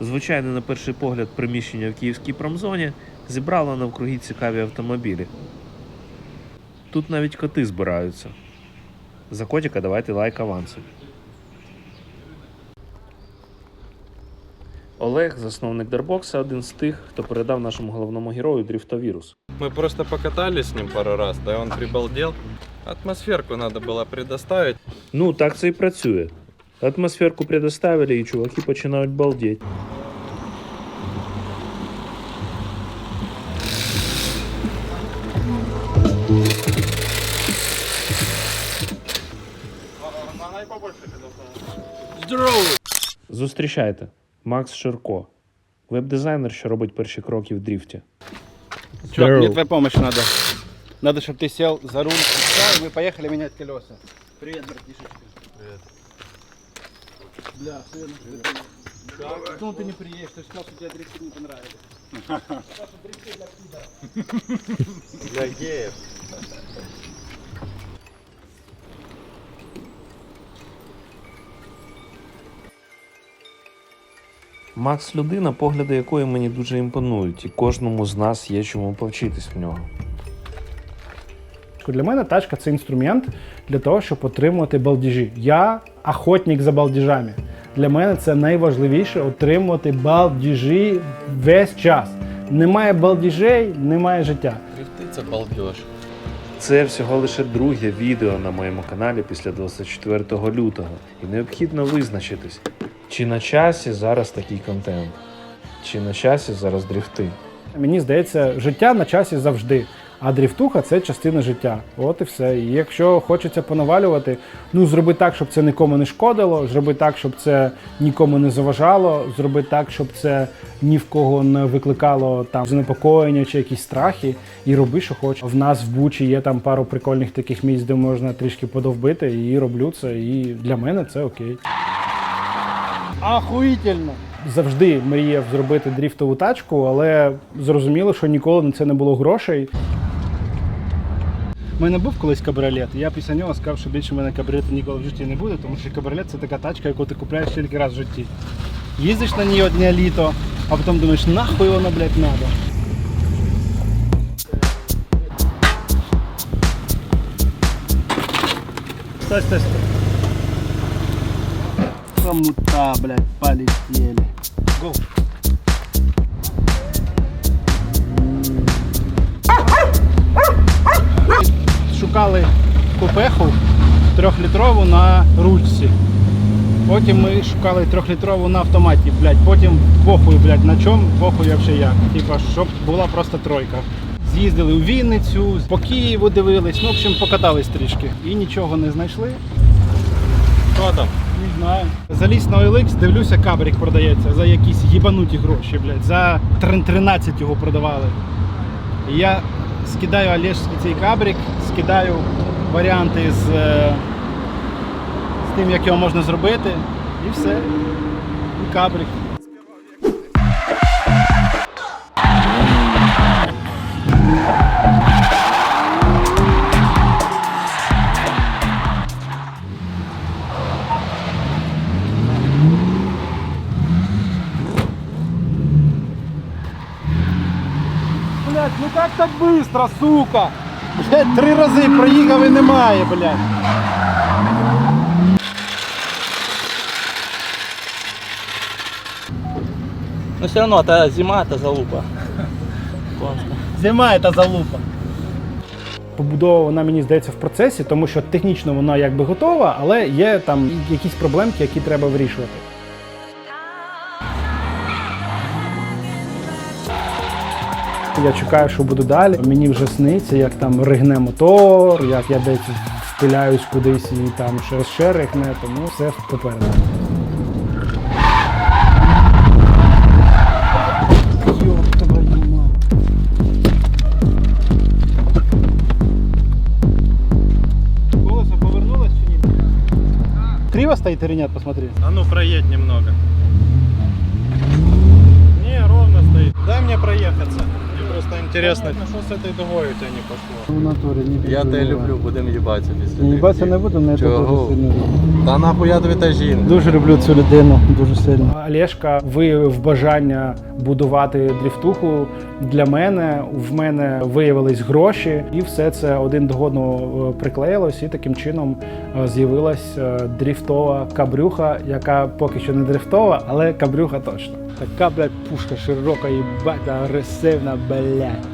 Звичайне, на перший погляд, приміщення в київській промзоні зібрало навкруги цікаві автомобілі. Тут навіть коти збираються. За котика давайте лайк авансом. Олег, засновник Дарбокса, один з тих, хто передав нашому головному герою дрифтовірус. Мы просто покатались с ним пару раз, да, он прибалдел. Атмосферку надо было предоставить. Ну, так це і працює. Атмосферку предоставили, і чуваки починають балдеть. Зустрічайте, Макс Ширко, веб-дизайнер, що робить перші кроки в дріфті. Чувак, мне твоя помощь надо. Надо, чтобы ты сел за руль, и мы поехали менять колеса. Привет, братишечка. Привет. Бля, сына. Почему ты не приедешь? Ты же сказал, что тебе дрифты не понравились. Для геев. Макс людина, погляди якої мені дуже імпонують, і кожному з нас є чому повчитись в нього. Для мене тачка це інструмент для того, щоб отримувати балдіжі. Я охотник за балдіжами. Для мене це найважливіше отримувати балдіжі весь час. Немає балдіжей, немає життя. Дрифты це балдеж. Це всього лише друге відео на моєму каналі після 24 лютого, і необхідно визначитись, чи на часі зараз такий контент, чи на часі зараз дрифти. Мені здається, життя на часі завжди. А дріфтуха це частина життя. От і все. І якщо хочеться понавалювати, ну зроби так, щоб це нікому не шкодило, зроби так, щоб це нікому не заважало, зроби так, щоб це ні в кого не викликало там занепокоєння чи якісь страхи, і роби, що хочеш. В нас в Бучі є там пару прикольних таких місць, де можна трішки подовбити, і роблю це. І для мене це окей. Охуительно! Завжди мріяв зробити дріфтову тачку, але зрозуміло, що ніколи на це не було грошей. У мене був колись кабріолет, і я після нього сказав, що більше в мене кабріолету ніколи в житті не буде, тому що кабріолет це така тачка, яку ти купляєш тільки раз в житті. Їздиш на ній одне літо, а потім думаєш, нахуй воно, блядь, надо. Стой, стой, стой. Хомута, блядь, полетели. Гоу. Шукали купеху трьохлітрову на ручці. Потім ми шукали трьохлітрову на автоматі, блядь. Потім похуй, блядь, на чому, похуй вообще як. Типа, щоб була просто тройка. З'їздили у Вінницю, по Києву дивились, ну, в общем, покатались трішки. І нічого не знайшли. Что там? Не знаю. Заліз на OLX, дивлюся, кабрик продається за якісь їбануті гроші, блядь. За 13 його продавали. І я скидаю Олежський цей кабрик, скидаю варіанти з, е, з тим, як його можна зробити, і все. І кабрик. так быстро, сука? Блядь, три рази проїхав і немає, блядь. Но все равно это зима, это залупа. Зима це залупа. Побудова вона мені здається в процесі, тому що технічно вона якби готова, але є там якісь проблемки, які треба вирішувати. Я чекаю, що буде далі. Мені вже сниться, як там ригне мотор, як я десь впиляюсь кудись і там ще, ще ригне, тому все попереду. Криво стоит или нет, посмотри. А ну проедь немного. Не, что с этой дугой у тебя не пошло. В натурі не Я тебя люблю, будем ебаться після Їбатися не буду, не Чого? дуже сильно. Та нахуй я тобі та жінка. Дуже люблю цю людину, дуже сильно. Олешка виявив бажання будувати дріфтуху для мене. В мене виявились гроші, і все це один до одного е, приклеїлось, і таким чином е, з'явилась е, дріфтова кабрюха, яка поки що не дрифтова, але кабрюха точно. Така, блядь, пушка широка і агресивна, блядь.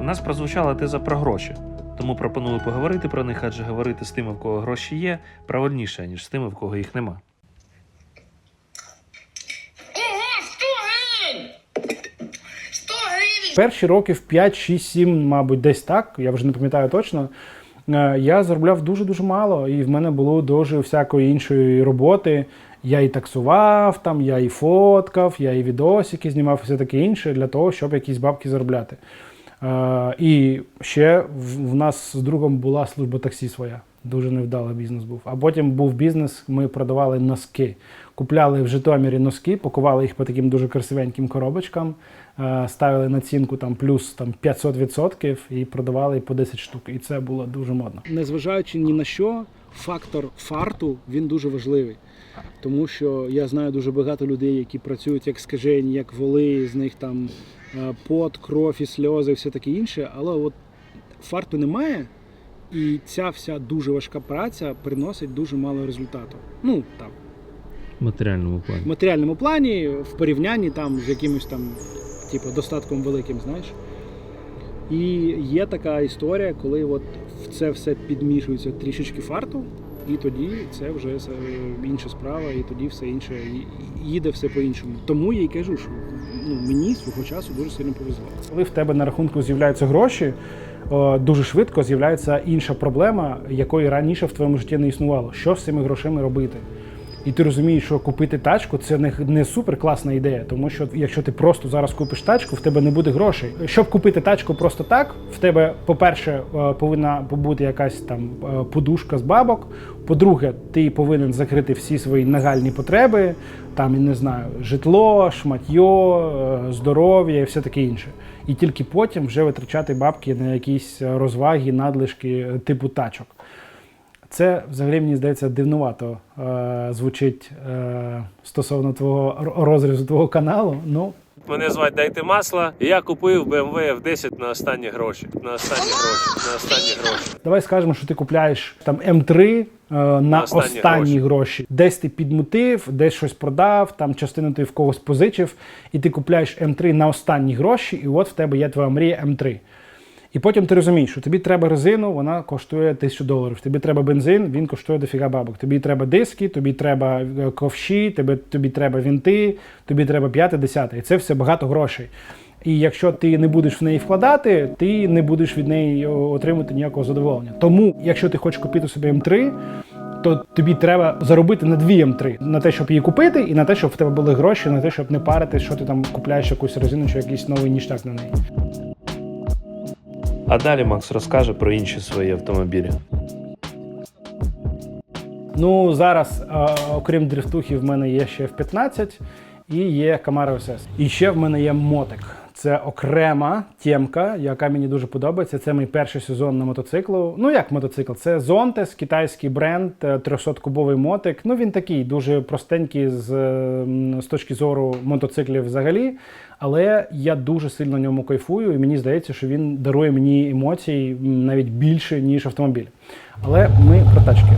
У нас прозвучала теза про гроші, тому пропоную поговорити про них, адже говорити з тими, в кого гроші є, правильніше, ніж з тими, в кого їх нема. Перші років 5, 6, 7, мабуть, десь так, я вже не пам'ятаю точно. е, Я заробляв дуже-дуже мало, і в мене було дуже всякої іншої роботи. Я і таксував, там, я і фоткав, я і відосики знімав, і все таке інше для того, щоб якісь бабки заробляти. Е, І ще в нас з другом була служба таксі своя. Дуже невдалий бізнес був. А потім був бізнес, ми продавали носки. Купляли в Житомирі носки, пакували їх по таким дуже красивеньким коробочкам, е, ставили націнку там плюс там 500% і продавали по 10 штук. І це було дуже модно. Незважаючи ні на що, фактор фарту він дуже важливий. Тому що я знаю дуже багато людей, які працюють як скажені, як воли, з них там е, пот, кров і сльози, все таке інше. Але от фарту немає, і ця вся дуже важка праця приносить дуже мало результату. Ну там В матеріальному плані. в матеріальному плані, в порівнянні там з якимось там, типу, достатком великим, знаєш. І є така історія, коли от в це все підмішується трішечки фарту, і тоді це вже е, інша справа, і тоді все інше їде все по-іншому. Тому я й кажу, що ну, мені свого часу дуже сильно повезло. Коли в тебе на рахунку з'являються гроші, дуже швидко з'являється інша проблема, якої раніше в твоєму житті не існувало. Що з цими грошима робити? І ти розумієш, що купити тачку це не, не супер класна ідея, тому що якщо ти просто зараз купиш тачку, в тебе не буде грошей. Щоб купити тачку просто так, в тебе, по-перше, е, повинна бути якась там е, подушка з бабок. По-друге, ти повинен закрити всі свої нагальні потреби, там я не знаю, житло, шматьо, е, здоров'я і все таке інше. І тільки потім вже витрачати бабки на якісь розваги, надлишки типу тачок. Це взагалі мені здається дивнувато е, звучить е, стосовно твого розрізу твого каналу. Ну Мене звати Дайте Масла. і Я купив BMW F10 на останні гроші. На останні гроші. На останні гроші. давай скажемо, що ти купляєш там М3 е, на останні останні, гроші. гроші. Десь ти підмутив, десь щось продав, там частину ти в когось позичив, і ти купляєш М3 на останні гроші, і от в тебе є твоя мрія М3. І потім ти розумієш, що тобі треба резину, вона коштує тисячу доларів. Тобі треба бензин, він коштує дофіга бабок. Тобі треба диски, тобі треба е, ковші, тобі, тобі треба вінти, тобі треба п'яте, десяте. І це все багато грошей. І якщо ти не будеш в неї вкладати, ти не будеш від неї о, отримати ніякого задоволення. Тому, якщо ти хочеш купити собі М3, то тобі треба заробити на дві М3. на те, щоб її купити, і на те, щоб в тебе були гроші, на те, щоб не парити, що ти там купляєш якусь резину чи якийсь новий ніштяк на неї. А далі Макс розкаже про інші свої автомобілі. Ну зараз, е, окрім дрифтухи, в мене є ще F15 і є Camaro SS. І ще в мене є мотик. Це окрема темка, яка мені дуже подобається. Це мій перший сезон на мотоциклу. Ну як мотоцикл? Це Zontes, китайський бренд, 300-кубовий мотик. Ну він такий дуже простенький з, з точки зору мотоциклів взагалі. Але я дуже сильно ньому кайфую, і мені здається, що він дарує мені емоцій навіть більше, ніж автомобіль. Але ми про тачки.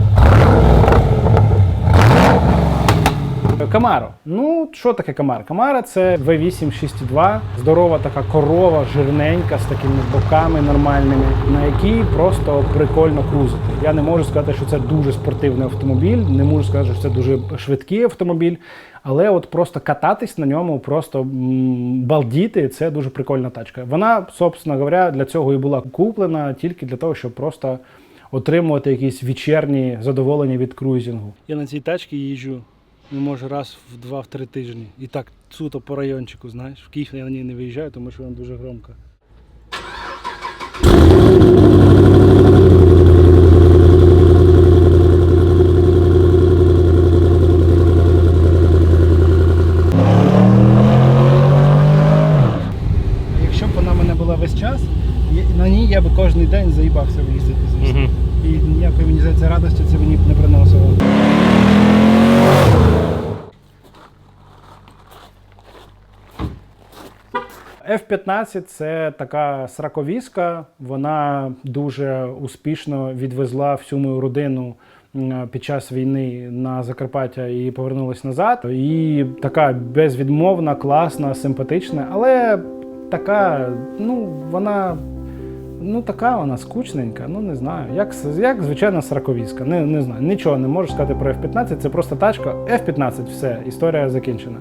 Камаро. Ну, що таке Камаро? Камаро це V8 6.2, здорова така корова, жирненька, з такими боками нормальними, на якій просто прикольно крузити. Я не можу сказати, що це дуже спортивний автомобіль, не можу сказати, що це дуже швидкий автомобіль. Але от просто кататись на ньому, просто балдіти, це дуже прикольна тачка. Вона, собственно говоря, для цього і була куплена тільки для того, щоб просто отримувати якісь вечірні задоволення від круїзингу. Я на цій тачці їжджу, ну, може, раз в два-три тижні. І так суто по райончику, знаєш. В Київ я на ній не виїжджаю, тому що вона дуже громка. F-15 це така сраковіска. Вона дуже успішно відвезла всю мою родину під час війни на Закарпаття і повернулась назад. І така безвідмовна, класна, симпатична, але така, ну, вона. Ну, така вона скучненька, ну не знаю. Як, як звичайна сраковіска. Не, не знаю. Нічого не можу сказати про F-15, це просто тачка. F-15, все, історія закінчена.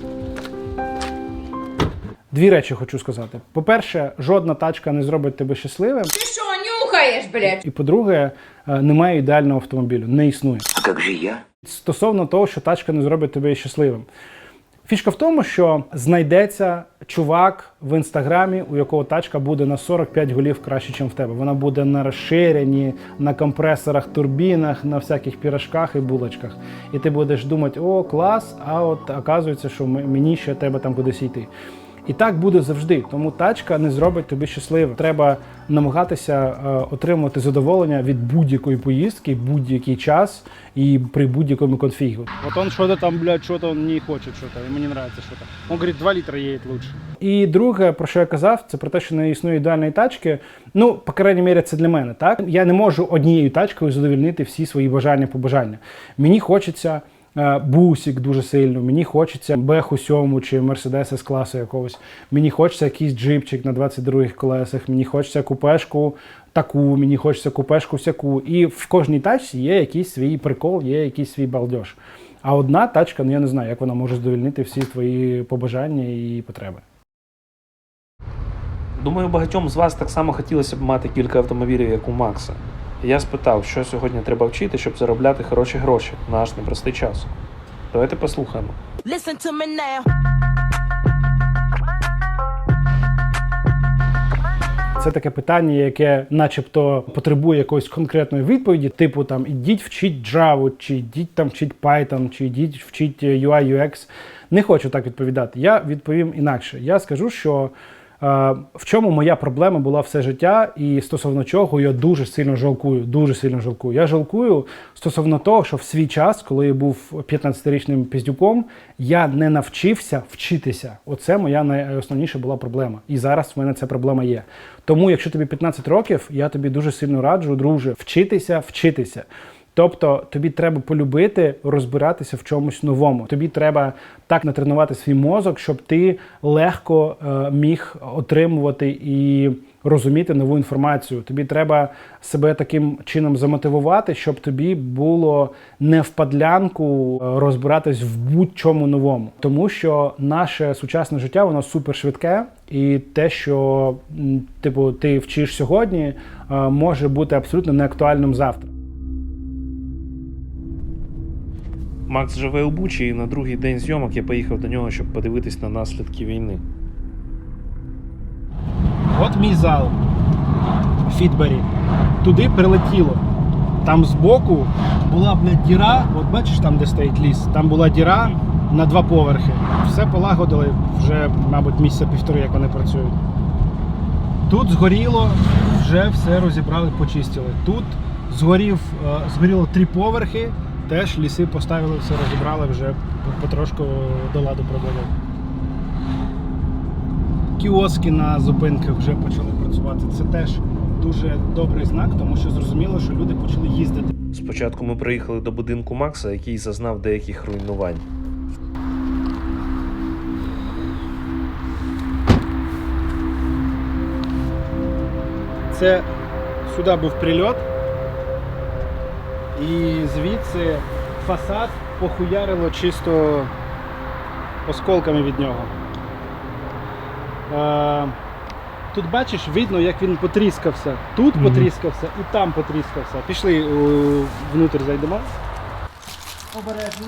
Дві речі хочу сказати. По-перше, жодна тачка не зробить тебе щасливим. Ты что, нюхаешь, блядь? І по-друге, е, немає ідеального автомобілю, не існує. А как же я? Стосовно того, що тачка не зробить тебе щасливим. Фішка в тому, що знайдеться чувак в інстаграмі, у якого тачка буде на 45 голів краще, ніж в тебе. Вона буде на розширенні, на компресорах, турбінах, на всяких пірашках і булочках. І ти будеш думати, о, клас, а от оказується, що мені ще треба там кудись йти. І так буде завжди. Тому тачка не зробить тобі щасливим. Треба намагатися е, отримувати задоволення від будь-якої поїздки, будь-який час і при будь-якому конфігу. Вот он что-то там, блядь, что-то он не хочет, что-то, ему не нравится что-то. Он говорит, 2 литра едет лучше. І друге, про що я казав, це про те, що не існує ідеальної тачки. Ну, по крайній мірі, це для мене. Так я не можу однією тачкою задовільнити всі свої бажання побажання. Мені хочеться. Е, Бусік дуже сильно, мені хочеться Беху 7 чи Мерседес з класу якогось. Мені хочеться якийсь джипчик на 22 колесах, мені хочеться купешку таку, мені хочеться купешку всяку. І в кожній тачці є якийсь свій прикол, є якийсь свій балдеж. А одна тачка, ну я не знаю, як вона може задовільнити всі твої побажання і потреби. Думаю, багатьом з вас так само хотілося б мати кілька автомобілів, як у Макса. Я спитав, що сьогодні треба вчити, щоб заробляти хороші гроші в наш непростий час. Давайте послухаємо. Listen to me now. Це таке питання, яке, начебто, потребує якоїсь конкретної відповіді, типу там ідіть вчіть Java, чи ідіть там вчіть Python, чи ідіть вчіть UI UX. Не хочу так відповідати. Я відповім інакше. Я скажу, що е, в чому моя проблема була все життя, і стосовно чого я дуже сильно жалкую. Дуже сильно жалкую. Я жалкую стосовно того, що в свій час, коли я був 15-річним піздюком, я не навчився вчитися. Оце моя найосновніша була проблема. І зараз в мене ця проблема є. Тому, якщо тобі 15 років, я тобі дуже сильно раджу, друже, вчитися, вчитися. Тобто тобі треба полюбити розбиратися в чомусь новому. Тобі треба так натренувати свій мозок, щоб ти легко е, міг отримувати і розуміти нову інформацію. Тобі треба себе таким чином замотивувати, щоб тобі було не в падлянку е, розбиратись в будь-чому новому. Тому що наше сучасне життя воно супер швидке, і те, що типу ти вчиш сьогодні, е, може бути абсолютно неактуальним завтра. Макс живе у Бучі, і на другий день зйомок я поїхав до нього, щоб подивитись на наслідки війни. От мій зал Фітбері. Туди прилетіло. Там збоку була блядь, діра, от бачиш там, де стоїть ліс, там була діра на два поверхи. Все полагодили вже, мабуть, місяця півтори, як вони працюють. Тут згоріло, вже все розібрали, почистили. Тут згорів, е, згоріло три поверхи, теж ліси поставили, все розібрали, вже потрошку до ладу проводили. Кіоски на зупинках вже почали працювати. Це теж дуже добрий знак, тому що зрозуміло, що люди почали їздити. Спочатку ми приїхали до будинку Макса, який зазнав деяких руйнувань. Це сюди був прильот, і звідси фасад похуярило чисто осколками від нього. Е, тут бачиш, видно, як він потріскався. Тут потріскався і там потріскався. Пішли е, внутрі зайдемо. Обережно.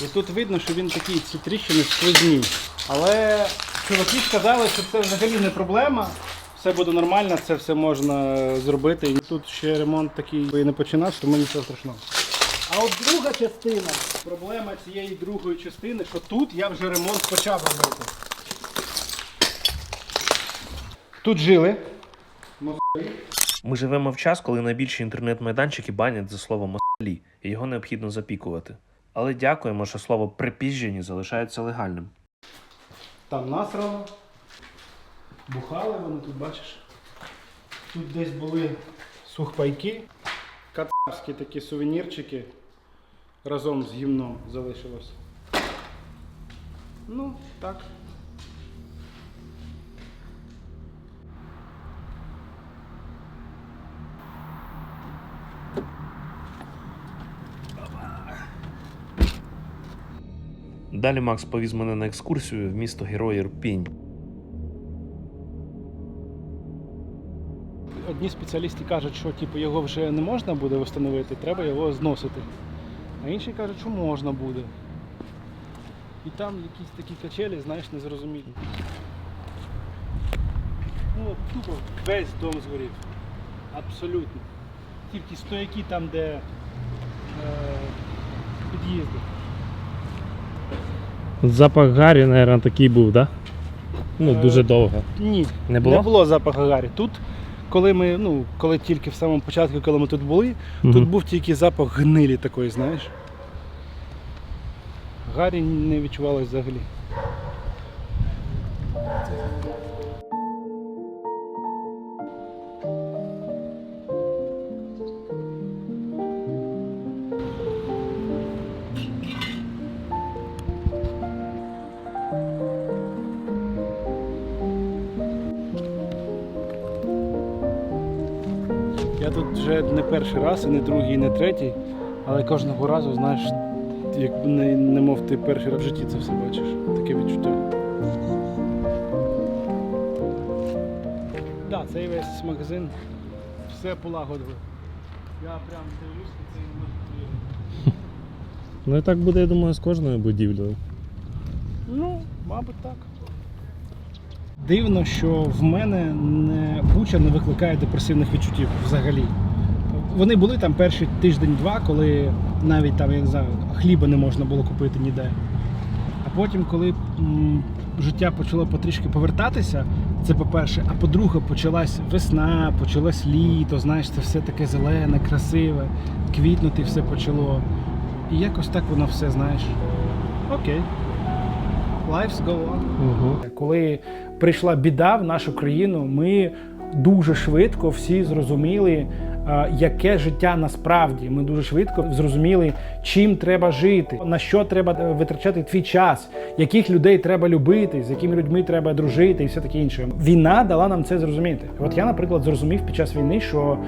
І тут видно, що він такий ці тріщини сквозні. Але чуваки сказали, що це взагалі не проблема. Все буде нормально, це все можна зробити. І тут ще ремонт такий і не починався, тому нічого страшного. А от друга частина, проблема цієї другої частини, що тут я вже ремонт почав робити. Тут жили. Ми живемо в час, коли найбільші інтернет-майданчики банять за слово «москалі», і його необхідно запікувати. Але дякуємо, що слово припіжжені залишається легальним. там насрано. Бухали вони тут, бачиш. Тут десь були сухпайки, кацапські такі сувенірчики разом з гімном залишилось. Ну, так. Далі Макс повіз мене на екскурсію в місто Герой Ірпінь. Одні спеціалісти кажуть, що типу, його вже не можна буде встановити, треба його зносити. А інші кажуть, що можна буде. І там якісь такі качелі, знаєш, незрозумілі. Ну, тупо весь дом згорів. Абсолютно. Тільки стояки там, де е, під'їзди. Запах Гарі, мабуть, такий був, так? Ну, дуже довго. Ні, Не було? не було запаху гарі. Тут, коли ми, ну, коли тільки в самому початку, коли ми тут були, Мгм. тут був тільки запах гнилі такої, знаєш. Гарі не відчувалось взагалі. Вже не перший раз, і не другий, і не третій, але кожного разу, знаєш, як не, немов ти перший раз в житті це все бачиш. Таке відчуття. Так, да, цей весь магазин все полагодили. Я прям дивлюсь цей магазин. Ну і так буде, я думаю, з кожною будівлею. Ну, мабуть, так. Дивно, що в мене не буча не викликає депресивних відчуттів взагалі. Вони були там перший тиждень-два, коли навіть там, я не знаю, хліба не можна було купити ніде. А потім, коли м, життя почало потрішки повертатися, це по-перше, а по-друге, почалась весна, почалось літо, знаєш, це все таке зелене, красиве, квітнути все почало. І якось так воно все, знаєш. Окей. Life's go on. Угу. Коли прийшла біда в нашу країну, ми дуже швидко всі зрозуміли, яке життя насправді. Ми дуже швидко зрозуміли, чим треба жити, на що треба е, витрачати твій час, яких людей треба любити, з якими людьми треба дружити і все таке інше. Війна дала нам це зрозуміти. От я, наприклад, зрозумів під час війни, що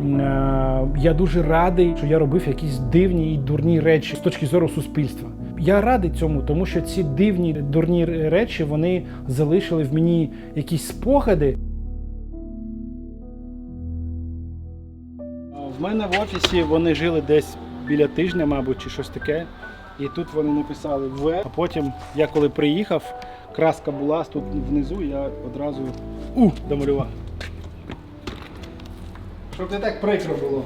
е, я дуже радий, що я робив якісь дивні і дурні речі з точки зору суспільства. Я радий цьому, тому що ці дивні дурні речі вони залишили в мені якісь спогади. Мене в офісі вони жили десь біля тижня, мабуть, чи щось таке. І тут вони написали В. А потім я коли приїхав, краска була тут внизу, я одразу у домалював. Щоб не так прикро було.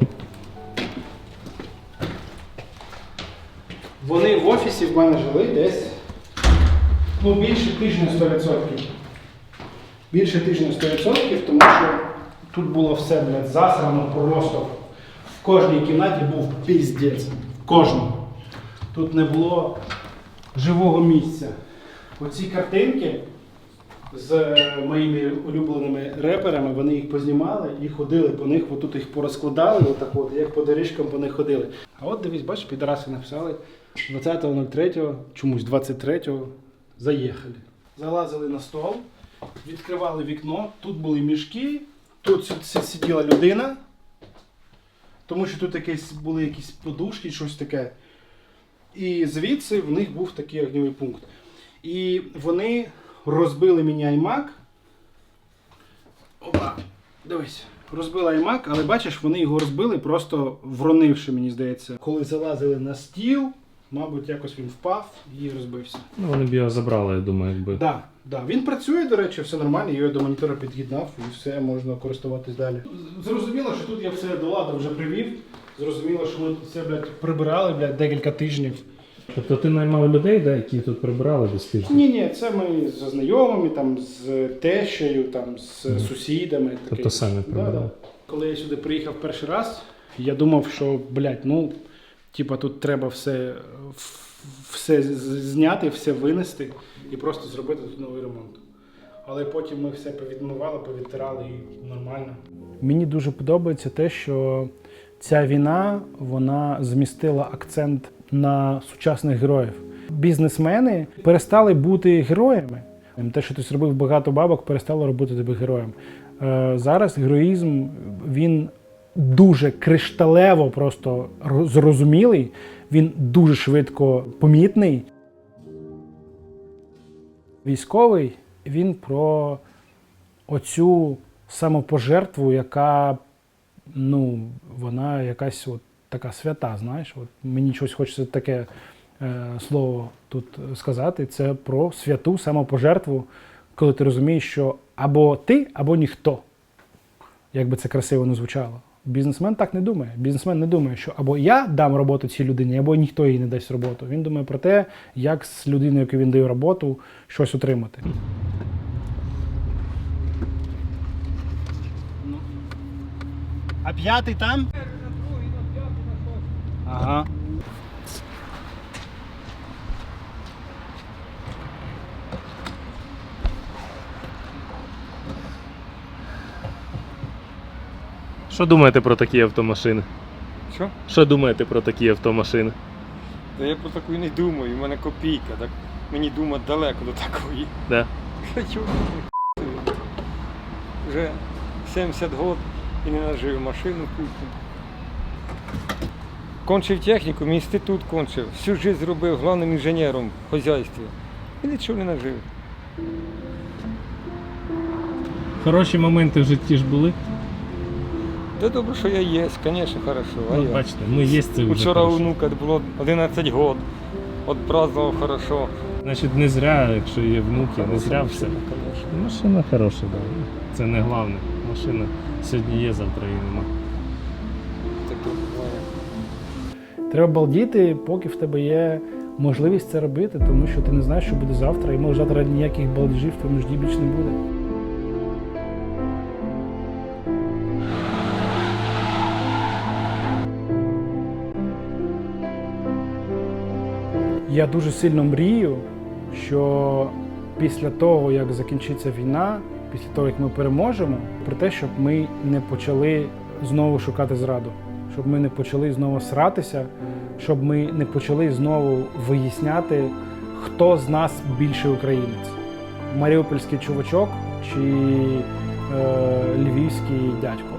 Вони в офісі в мене жили десь ну, більше тижня 100%. Більше тижня 100%, тому що тут було все блядь, засрано просто. Кожній кімнаті був піздець. Кожному. Тут не було живого місця. Оці картинки з е, моїми улюбленими реперами, вони їх познімали і ходили по них, отут їх порозкладали, отак от, як по доріжкам по них ходили. А от дивись, бачиш, підраси написали 20.03, чомусь 23-го заїхали. Залазили на стол, відкривали вікно, тут були мішки, тут сиділа людина, тому що тут якісь, були якісь подушки, щось таке. І звідси в них був такий огньовий пункт. І вони розбили мені аймак. Опа, дивись. Розбили iMac, але бачиш, вони його розбили, просто вронивши, мені здається. Коли залазили на стіл, мабуть, якось він впав і розбився. Ну, вони б його забрали, я думаю, якби. Да, да. Він працює, до речі, все нормально, його до монітора під'єднав і все можна користуватись далі. Зрозуміло, що тут я все до ладу вже привів. Зрозуміло, що ми тут все, блядь, прибирали, блядь, декілька тижнів. Тобто ти наймав людей, да, які тут прибирали десь тиждень? Ні, ні, це ми з знайомими, там, з тещею, там, з Мгм. сусідами. таке. Тобто самі Да, да. Коли я сюди приїхав перший раз, я думав, що, блядь, ну, типа тут треба все все зняти, все винести і просто зробити тут новий ремонт. Але потім ми все повідмивали, повідтирали і нормально. Мені дуже подобається те, що ця війна вона змістила акцент на сучасних героїв. Бізнесмени перестали бути героями. Те, що ти зробив багато бабок, перестало робити тебе героєм. Е, Зараз героїзм він дуже кришталево просто ро- зрозумілий, він дуже швидко помітний. Військовий він про оцю самопожертву, яка ну, вона якась от така свята, знаєш. От мені щось хочеться таке е, слово тут сказати. Це про святу самопожертву, коли ти розумієш, що або ти, або ніхто. Як би це красиво не звучало. Бізнесмен так не думає. Бізнесмен не думає, що або я дам роботу цій людині, або ніхто їй не дасть роботу. Він думає про те, як з людиною, яку він дає роботу, щось отримати. А п'ятий там? Ага. Що думаєте про такі автомашини? Що? Що думаєте про такі автомашини? Та я про таку і не думаю, у мене копійка, так мені думати далеко до такої. Да. Хочу. Вже 70 років і не нажив машину купив. Кончив техніку, мій інститут кончив. Всю життя зробив головним інженером в хазяйстві. І нічого не нажив. Хороші моменти в житті ж були. Та добре, що я є, звісно, хорошо. А Ну, я? бачите, ми є це вже. Вчора у хорошо. внука було 11 років. От празднував хорошо. Значить, не зря, якщо є внуки, не зря все. Конечно. Машина хороша, так. Да. Це не головне. Машина сьогодні є, завтра її нема. Таке буває. Треба балдіти, поки в тебе є можливість це робити, тому що ти не знаєш, що буде завтра, і може завтра ніяких балдежів в твоєму більше не буде. Я дуже сильно мрію, що після того, як закінчиться війна, після того, як ми переможемо, про те, щоб ми не почали знову шукати зраду, щоб ми не почали знову сратися, щоб ми не почали знову виясняти, хто з нас більший українець: маріупольський чувачок чи е, львівський дядько.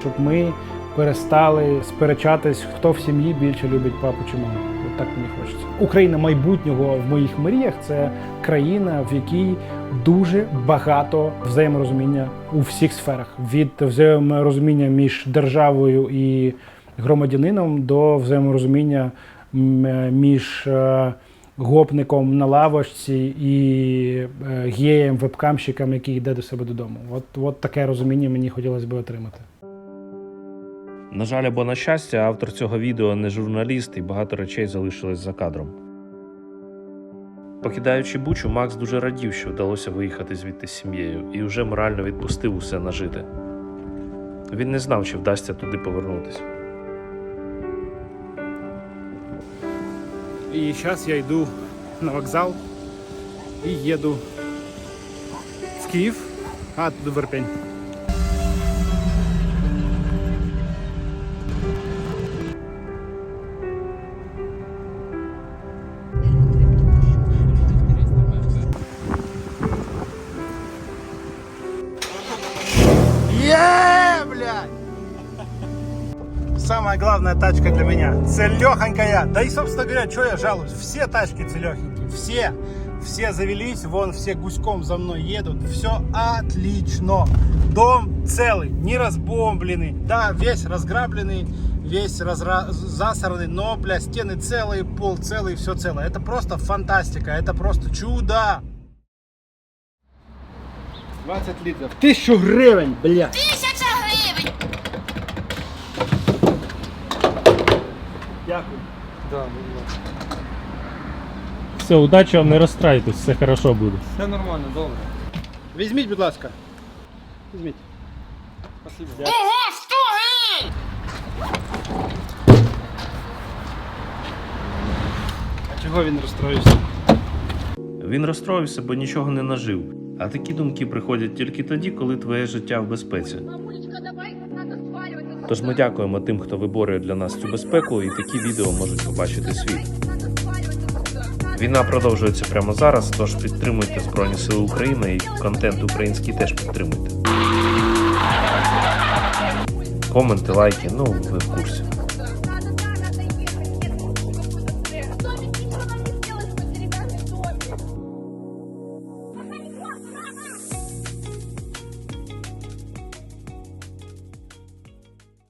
Щоб ми перестали сперечатись, хто в сім'ї більше любить папу чи маму. От так мені хочеться. Україна майбутнього в моїх мріях це країна, в якій дуже багато взаєморозуміння у всіх сферах: від взаєморозуміння між державою і громадянином до взаєморозуміння між е, гопником на лавочці і е, геєм, вебкамщиком, який йде до себе додому. От, от таке розуміння мені хотілося б отримати. На жаль, або на щастя, автор цього відео не журналіст і багато речей залишилось за кадром. Покидаючи Бучу, Макс дуже радів, що вдалося виїхати звідти з сім'єю, і вже морально відпустив усе нажити. Він не знав, чи вдасться туди повернутися. І зараз я йду на вокзал і їду в Київ, а туди в Верпень. Самая главная тачка для меня. Целехонькая. Да и, собственно говоря, что я жалуюсь? Все тачки целехенькие. Все. Все завелись, вон все гуськом за мной едут. Все отлично. Дом целый, не разбомбленный. Да, весь разграбленный, весь разра... засранный, но, бля, стены целые, пол целый, все целое. Это просто фантастика, это просто чудо. 20 литров. Тысячу гривен, бля. Тисяча Дякую. Да, Все, удачі вам, не розстраюйтесь, все хорошо буде. Все нормально, добре. Візьміть, будь ласка. Візьміть. Спасибо. Дякую. А чого він розстроївся? Він розстроївся, бо нічого не нажив. А такі думки приходять тільки тоді, коли твоє життя в безпеці. Тож ми дякуємо тим, хто виборює для нас цю безпеку, і такі відео можуть побачити світ. Війна продовжується прямо зараз, тож підтримуйте Збройні Сили України і контент український теж підтримуйте. Коменти, лайки, ну ви в курсі.